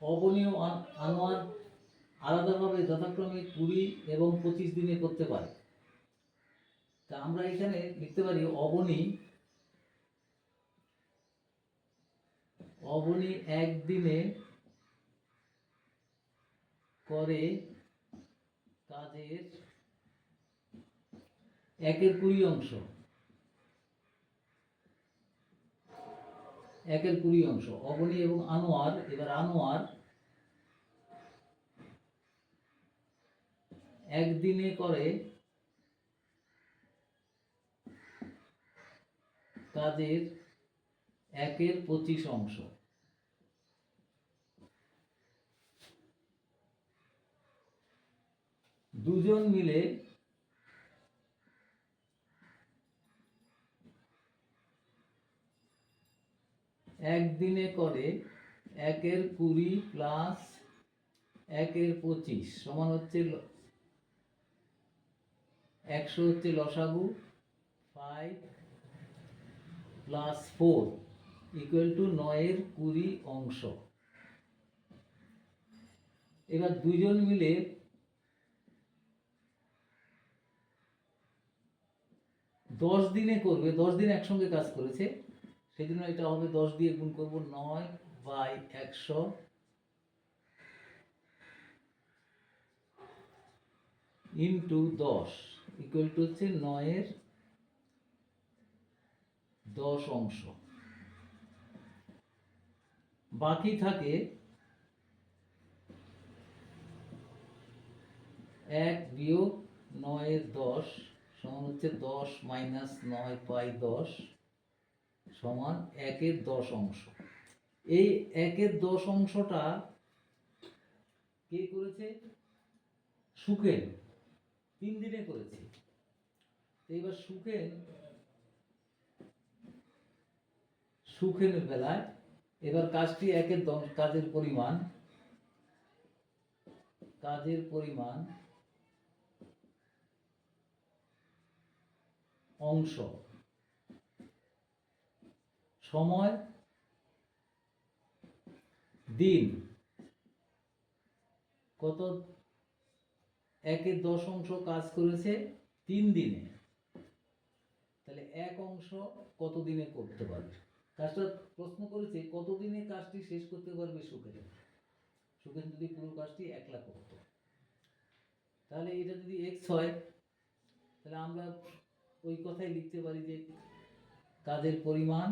অবনী ও আন- আনোয়ার আলাদাভাবে যথাক্রমে কুড়ি এবং পঁচিশ দিনে করতে পারে। তা আমরা এখানে লিখতে পারি অবনী অবনী একদিনে করে কাজের একের কুড়ি অংশ। একের কুড়ি অংশ, অবনী এবং আনোয়ার, এবার আনোয়ার। একদিনে করে কাজের একের পঁচিশ অংশ। দুজন মিলে একদিনে করে একের কুড়ি প্লাস একের পঁচিশ সমান হচ্ছে একশো হচ্ছে লসাগু five plus four equal to নয়ের কুড়ি অংশ। এবার দুজন মিলে দশ দিনে করবে, দশ দিন একসঙ্গে কাজ করেছে। সেই জন্য এটা হবে দশ দিয়ে গুণ করব নয় বাই একশো। ইন্টু দশ ইকুয়াল টু হচ্ছে নয়ের দশ অংশ। বাকি থাকে এক বিয়োগ নয়ের দশ সমান হচ্ছে দশ মাইনাস নয় বাই দশ। সমান একের দশ অংশ। এই একের দশ অংশটা কে করেছে? সুখেন তিন দিনে করেছে। তো এবার সুখেন সুখেনের বেলায় এবার কাজটি একের দশ, কাজের পরিমাণ। কাজের পরিমাণ অংশ। সময়, দিন। কত? একের দশ অংশ কাজ করেছে তিন দিনে। তাহলে এক অংশ কত দিনে করতে পারবে? কাজটা প্রশ্ন করেছে, কত দিনে কাজটি শেষ করতে পারবে সুখেন সুখেন যদি পুরো কাজটি একলা করতো। তাহলে এটা যদি এক্স হয়, তাহলে আমরা ওই কথাই লিখতে পারি যে কাজের পরিমাণ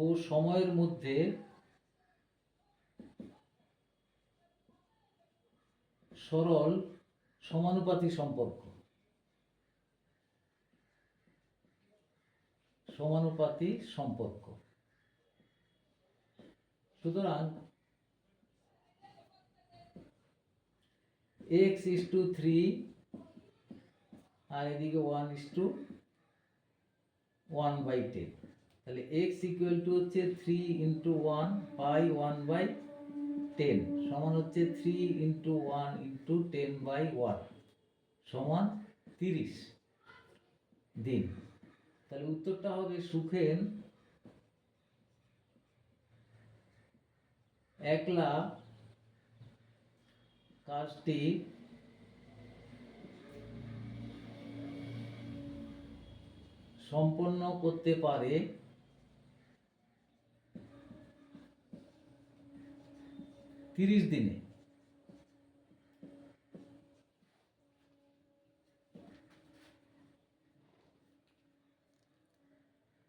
ও সময়ের মধ্যে সরল সমানুপাতিক সম্পর্ক। সমানুপাতিক সম্পর্ক। সুতরাং এক্স ইস টু থ্রি আর এদিকে one is to one by ten তাহলে এক্স ইকুয়াল টু হচ্ছে three into one by one by ten সমান হচ্ছে three into one into ten by one সমান তিরিশ দিন। তাহলে উত্তরটা হবে সুখেন একলা কাজটি সম্পন্ন করতে পারে তিরিশ দিনে